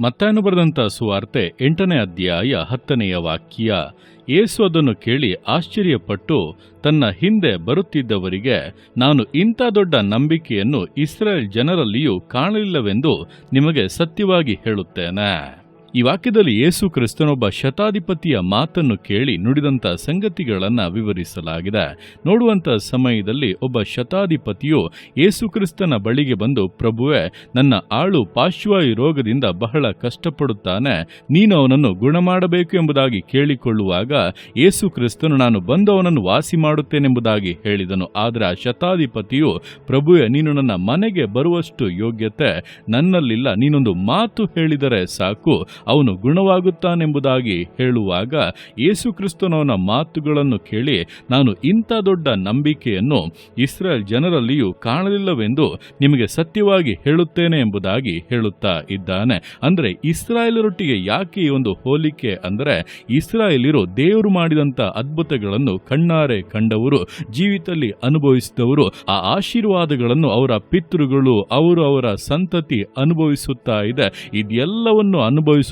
ಮತ್ತಾಯನು ಬರೆದಂಥ ಸುವಾರ್ತೆ ಎಂಟನೇ ಅಧ್ಯಾಯ ಹತ್ತನೆಯ ವಾಕ್ಯ. ಏಸು ಅದನ್ನು ಕೇಳಿ ಆಶ್ಚರ್ಯಪಟ್ಟು ತನ್ನ ಹಿಂದೆ ಬರುತ್ತಿದ್ದವರಿಗೆ, ನಾನು ಇಂಥ ದೊಡ್ಡ ನಂಬಿಕೆಯನ್ನು ಇಸ್ರೇಲ್ ಜನರಲ್ಲಿಯೂ ಕಾಣಲಿಲ್ಲವೆಂದು ನಿಮಗೆ ಸತ್ಯವಾಗಿ ಹೇಳುತ್ತೇನೆ. ಈ ವಾಕ್ಯದಲ್ಲಿ ಯೇಸು ಕ್ರಿಸ್ತನೊಬ್ಬ ಶತಾಧಿಪತಿಯ ಮಾತನ್ನು ಕೇಳಿ ನುಡಿದಂಥ ಸಂಗತಿಗಳನ್ನು ವಿವರಿಸಲಾಗಿದೆ. ನೋಡುವಂಥ ಸಮಯದಲ್ಲಿ ಒಬ್ಬ ಶತಾಧಿಪತಿಯು ಯೇಸು ಕ್ರಿಸ್ತನ ಬಳಿಗೆ ಬಂದು, ಪ್ರಭುವೆ, ನನ್ನ ಆಳು ಪಾರ್ಶ್ವಾಯು ರೋಗದಿಂದ ಬಹಳ ಕಷ್ಟಪಡುತ್ತಾನೆ. ನೀನು ಅವನನ್ನು ಗುಣಮಾಡಬೇಕು ಎಂಬುದಾಗಿ ಕೇಳಿಕೊಳ್ಳುವಾಗ ಯೇಸು ಕ್ರಿಸ್ತನು, ನಾನು ಬಂದು ಅವನನ್ನು ವಾಸಿ ಮಾಡುತ್ತೇನೆಂಬುದಾಗಿ ಹೇಳಿದನು. ಆದರೆ ಆ ಶತಾಧಿಪತಿಯು, ಪ್ರಭುವೆ, ನೀನು ನನ್ನ ಮನೆಗೆ ಬರುವಷ್ಟು ಯೋಗ್ಯತೆ ನನ್ನಲ್ಲಿಲ್ಲ. ನೀನೊಂದು ಮಾತು ಹೇಳಿದರೆ ಸಾಕು. ಅವನು ಗುಣವಾಗುತ್ತಾನೆಂಬುದಾಗಿ ಹೇಳುವಾಗ ಯೇಸು ಕ್ರಿಸ್ತನವನ ಮಾತುಗಳನ್ನು ಕೇಳಿ, ನಾನು ಇಂಥ ದೊಡ್ಡ ನಂಬಿಕೆಯನ್ನು ಇಸ್ರೇಲ್ ಜನರಲ್ಲಿಯೂ ಕಾಣಲಿಲ್ಲವೆಂದು ನಿಮಗೆ ಸತ್ಯವಾಗಿ ಹೇಳುತ್ತೇನೆ ಎಂಬುದಾಗಿ ಹೇಳುತ್ತಾ ಇದ್ದಾನೆ. ಅಂದರೆ ಇಸ್ರಾಯೇಲರೊಟ್ಟಿಗೆ ಯಾಕೆ ಈ ಒಂದು ಹೋಲಿಕೆ ಅಂದರೆ ಇಸ್ರಾಯೇಲಿರು ದೇವರು ಮಾಡಿದಂಥ ಅದ್ಭುತಗಳನ್ನು ಕಣ್ಣಾರೆ ಕಂಡವರು, ಜೀವಿತದಲ್ಲಿ ಅನುಭವಿಸಿದವರು, ಆ ಆಶೀರ್ವಾದಗಳನ್ನು ಅವರ ಪಿತೃಗಳು, ಅವರು ಅವರ ಸಂತತಿ ಅನುಭವಿಸುತ್ತಾ ಇದೆ. ಇದೆಲ್ಲವನ್ನು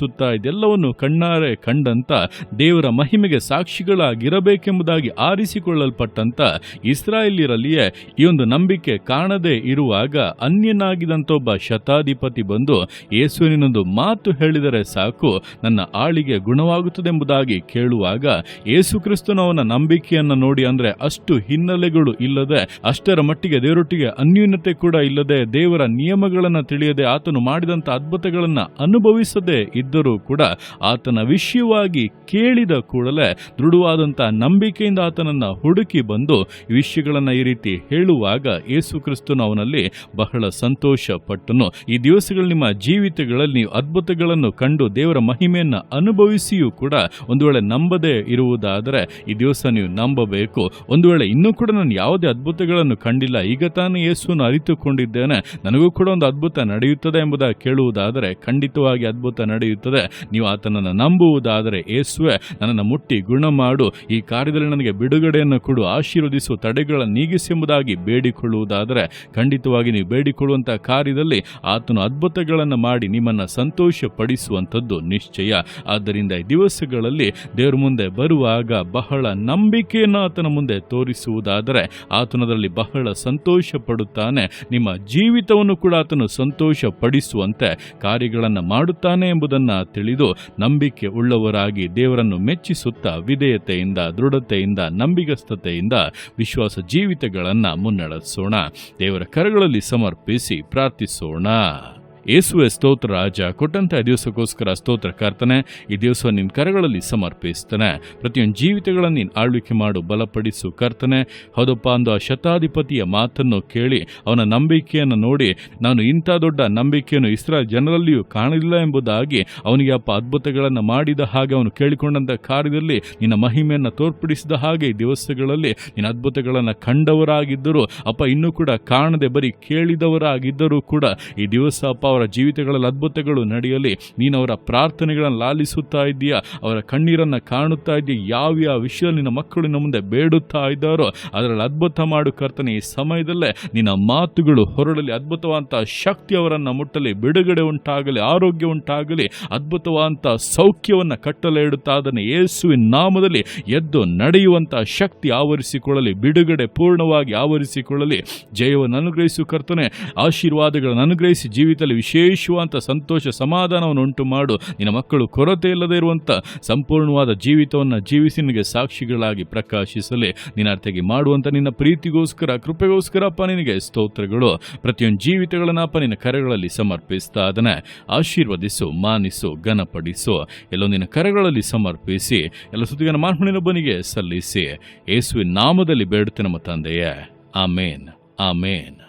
ಅನುಭವಿಸುತ್ತಾ ಇದೆಲ್ಲವನ್ನು ಕಣ್ಣಾರೆ ಕಂಡಂತ ದೇವರ ಮಹಿಮೆಗೆ ಸಾಕ್ಷಿಗಳಾಗಿರಬೇಕೆಂಬುದಾಗಿ ಆರಿಸಿಕೊಳ್ಳಲ್ಪಟ್ಟಂತ ಇಸ್ರಾಯೇಲಿರಲ್ಲಿಯೇ ಈ ಒಂದು ನಂಬಿಕೆ ಕಾಣದೇ ಇರುವಾಗ ಅನ್ಯನಾಗಿದಂತ ಒಬ್ಬ ಶತಾಧಿಪತಿ ಬಂದು ಯೇಸುವಿನೊಂದು ಮಾತು ಹೇಳಿದರೆ ಸಾಕು, ನನ್ನ ಆಳಿಗೆ ಗುಣವಾಗುತ್ತದೆಂಬುದಾಗಿ ಕೇಳುವಾಗ ಯೇಸು ಕ್ರಿಸ್ತನವನ ನಂಬಿಕೆಯನ್ನು ನೋಡಿ ಅಂದ್ರೆ ಅಷ್ಟು ಹಿನ್ನೆಲೆಗಳು ಇಲ್ಲದೆ, ಅಷ್ಟರ ಮಟ್ಟಿಗೆ ದೇವರೊಟ್ಟಿಗೆ ಅನ್ಯೂನ್ಯತೆ ಕೂಡ ಇಲ್ಲದೆ ದೇವರ ನಿಯಮಗಳನ್ನು ತಿಳಿಯದೆ ಆತನು ಮಾಡಿದಂಥ ಅದ್ಭುತಗಳನ್ನು ಅನುಭವಿಸದೆ ಇದ್ದರೂ ಕೂಡ ಆತನ ವಿಷಯವಾಗಿ ಕೇಳಿದ ಕೂಡಲೇ ದೃಢವಾದಂಥ ನಂಬಿಕೆಯಿಂದ ಆತನನ್ನ ಹುಡುಕಿ ಬಂದು ವಿಷಯಗಳನ್ನು ಈ ರೀತಿ ಹೇಳುವಾಗ ಯೇಸು ಕ್ರಿಸ್ತನು ಅವನಲ್ಲಿ ಬಹಳ ಸಂತೋಷ ಪಟ್ಟನು ಈ ದಿವಸಗಳು ನಿಮ್ಮ ಜೀವಿತಗಳಲ್ಲಿ ನೀವು ಅದ್ಭುತಗಳನ್ನು ಕಂಡು ದೇವರ ಮಹಿಮೆಯನ್ನು ಅನುಭವಿಸಿಯೂ ಕೂಡ ಒಂದು ವೇಳೆ ನಂಬದೇ ಇರುವುದಾದರೆ ಈ ದಿವಸ ನೀವು ನಂಬಬೇಕು. ಒಂದು ವೇಳೆ ಇನ್ನೂ ಕೂಡ ನಾನು ಯಾವುದೇ ಅದ್ಭುತಗಳನ್ನು ಕಂಡಿಲ್ಲ, ಈಗ ತಾನು ಯೇಸುವನ್ನು ಅರಿತುಕೊಂಡಿದ್ದೇನೆ. ನನಗೂ ಕೂಡ ಒಂದು ಅದ್ಭುತ ನಡೆಯುತ್ತದೆ ಎಂಬುದಾಗಿ ಕೇಳುವುದಾದರೆ ಖಂಡಿತವಾಗಿ ಅದ್ಭುತ ನಡೆಯುತ್ತದೆ ನೀವು ಆತನನ್ನು ನಂಬುವುದಾದರೆ ಯೇಸುವೆ, ನನ್ನನ್ನು ಮುಟ್ಟಿ ಗುಣ ಮಾಡು ಈ ಕಾರ್ಯದಲ್ಲಿ ನನಗೆ ಬಿಡುಗಡೆಯನ್ನು ಕೊಡು. ಆಶೀರ್ವದಿಸು. ತಡೆಗಳನ್ನು ನೀಗಿಸಿ ಎಂಬುದಾಗಿ ಬೇಡಿಕೊಳ್ಳುವುದಾದರೆ ಖಂಡಿತವಾಗಿ ನೀವು ಬೇಡಿಕೊಳ್ಳುವಂಥ ಕಾರ್ಯದಲ್ಲಿ ಆತನು ಅದ್ಭುತಗಳನ್ನು ಮಾಡಿ ನಿಮ್ಮನ್ನು ಸಂತೋಷ ಪಡಿಸುವಂಥದ್ದು ನಿಶ್ಚಯ. ಆದ್ದರಿಂದ ಈ ದಿವಸಗಳಲ್ಲಿ ದೇವರ ಮುಂದೆ ಬರುವಾಗ ಬಹಳ ನಂಬಿಕೆಯನ್ನು ಆತನ ಮುಂದೆ ತೋರಿಸುವುದಾದರೆ ಆತನದಲ್ಲಿ ಬಹಳ ಸಂತೋಷ ಪಡುತ್ತಾನೆ ನಿಮ್ಮ ಜೀವಿತವನ್ನು ಕೂಡ ಆತನು ಸಂತೋಷ ಪಡಿಸುವಂತೆ ಕಾರ್ಯಗಳನ್ನು ಮಾಡುತ್ತಾನೆ ಎಂಬುದನ್ನು ತಿಳಿದು ನಂಬಿಕೆ ಉಳ್ಳವರಾಗಿ ದೇವರನ್ನು ಮೆಚ್ಚಿಸುತ್ತಾ ವಿಧೇಯತೆಯಿಂದ, ದೃಢತೆಯಿಂದ, ನಂಬಿಗಸ್ತತೆಯಿಂದ ವಿಶ್ವಾಸ ಜೀವಿತಗಳನ್ನು ಮುನ್ನಡೆಸೋಣ. ದೇವರ ಕರಗಳಲ್ಲಿ ಸಮರ್ಪಿಸಿ ಪ್ರಾರ್ಥಿಸೋಣ. ಯೇಸುವೆ ಸ್ತೋತ್ರ, ರಾಜ, ಕೊಟ್ಟಂತ ದಿವಸಕ್ಕೋಸ್ಕರ ಸ್ತೋತ್ರ ಕರ್ತನೆ, ಈ ದಿವಸ ನಿನ್ನ ಕರಗಳಲ್ಲಿ ಸಮರ್ಪಿಸ್ತಾನೆ. ಪ್ರತಿಯೊಂದು ಜೀವಿತಗಳನ್ನು ನೀನು ಆಳ್ವಿಕೆ ಮಾಡು, ಬಲಪಡಿಸು ಕರ್ತನೆ. ಹೌದಪ್ಪ ಅಂದು ಆ ಶತಾಧಿಪತಿಯ ಮಾತನ್ನು ಕೇಳಿ, ಅವನ ನಂಬಿಕೆಯನ್ನು ನೋಡಿ, ನಾನು ಇಂಥ ದೊಡ್ಡ ನಂಬಿಕೆಯನ್ನು ಇಸ್ರಾ ಜನರಲ್ಲಿಯೂ ಕಾಣಲಿಲ್ಲ ಎಂಬುದಾಗಿ, ಅವನಿಗೆ ಅಪ್ಪ ಅದ್ಭುತಗಳನ್ನು ಮಾಡಿದ ಹಾಗೆ ಅವನು ಕೇಳಿಕೊಂಡಂಥ ಕಾರ್ಯದಲ್ಲಿ, ನಿನ್ನ ಮಹಿಮೆಯನ್ನು ತೋರ್ಪಡಿಸಿದ ಹಾಗೆ ಈ ದಿವಸಗಳಲ್ಲಿ ನಿನ್ನ ಅದ್ಭುತಗಳನ್ನು ಕಂಡವರಾಗಿದ್ದರೂ. ಅಪ್ಪ, ಇನ್ನೂ ಕೂಡ ಕಾಣದೆ ಬರೀ ಕೇಳಿದವರಾಗಿದ್ದರೂ ಕೂಡ, ಈ ದಿವಸ ಅಪ್ಪ ಅವರ ಜೀವಿತಗಳಲ್ಲಿ ಅದ್ಭುತಗಳು ನಡೆಯಲಿ. ನೀನು ಅವರ ಪ್ರಾರ್ಥನೆಗಳನ್ನು ಲಾಲಿಸುತ್ತಾ ಇದೆಯಾ ಅವರ ಕಣ್ಣೀರನ್ನು ಕಾಣುತ್ತಾ ಇದೆಯಾ ಯಾವ ಯಾವ ವಿಷಯದಲ್ಲಿ ನಿನ್ನ ಮಕ್ಕಳು ನಿನ್ನ ಮುಂದೆ ಬೇಡುತ್ತಾ ಇದ್ದಾರೋ, ಅದರಲ್ಲಿ ಅದ್ಭುತ ಮಾಡು ಕರ್ತನೆ, ಈ ಸಮಯದಲ್ಲೇ ನಿನ್ನ ಮಾತುಗಳು ಹೊರಡಲಿ ಅದ್ಭುತವಾದಂಥ ಶಕ್ತಿ ಅವರನ್ನು ಮುಟ್ಟಲಿ. ಬಿಡುಗಡೆ ಉಂಟಾಗಲಿ, ಆರೋಗ್ಯ ಉಂಟಾಗಲಿ. ಅದ್ಭುತವಾದಂಥ ಸೌಖ್ಯವನ್ನು ಕಟ್ಟಲೆ ಇಡುತ್ತಾ ಅದನ್ನು ಯೇಸುವಿನ ನಾಮದಲ್ಲಿ ಎದ್ದು ನಡೆಯುವಂಥ ಶಕ್ತಿ ಆವರಿಸಿಕೊಳ್ಳಲಿ. ಬಿಡುಗಡೆ ಪೂರ್ಣವಾಗಿ ಆವರಿಸಿಕೊಳ್ಳಲಿ. ಜಯವನ್ನು ಅನುಗ್ರಹಿಸು ಕರ್ತನೆ. ಆಶೀರ್ವಾದಗಳನ್ನು ಅನುಗ್ರಹಿಸಿ ಜೀವಿತದಲ್ಲಿ ವಿಶೇಷವಾದಂಥ ಸಂತೋಷ ಸಮಾಧಾನವನ್ನು ಉಂಟು ಮಾಡು. ನಿನ್ನ ಮಕ್ಕಳು ಕೊರತೆ ಇಲ್ಲದೆ ಇರುವಂಥ ಸಂಪೂರ್ಣವಾದ ಜೀವಿತವನ್ನು ಜೀವಿಸಿ ನಿನಗೆ ಸಾಕ್ಷಿಗಳಾಗಿ ಪ್ರಕಾಶಿಸಲಿ. ನಿನ್ನ ಅರ್ಥಗೆ ಮಾಡುವಂಥ ನಿನ್ನ ಪ್ರೀತಿಗೋಸ್ಕರ, ಕೃಪೆಗೋಸ್ಕರ ಅಪ್ಪ ನಿನಗೆ ಸ್ತೋತ್ರಗಳು. ಪ್ರತಿಯೊಂದು ಜೀವಿತಗಳನ್ನು ಅಪ್ಪ ನಿನ್ನ ಕರೆಗಳಲ್ಲಿ ಸಮರ್ಪಿಸ್ತಾ ಅದನ್ನು ಆಶೀರ್ವದಿಸು, ಮಾನಿಸು, ಘನಪಡಿಸು. ಎಲ್ಲೊಂದು ನಿನ್ನ ಕರೆಗಳಲ್ಲಿ ಸಮರ್ಪಿಸಿ, ಎಲ್ಲ ಸುದ್ದಿಗನ ಮಾರ್ಮಣಿನೊಬ್ಬನಿಗೆ ಸಲ್ಲಿಸಿ. ಯೇಸುವಿನ ನಾಮದಲ್ಲಿ ಬೇಡುತ್ತೆ ನಮ್ಮ ತಂದೆಯೇ. ಆಮೇನ್. ಆಮೇನ್.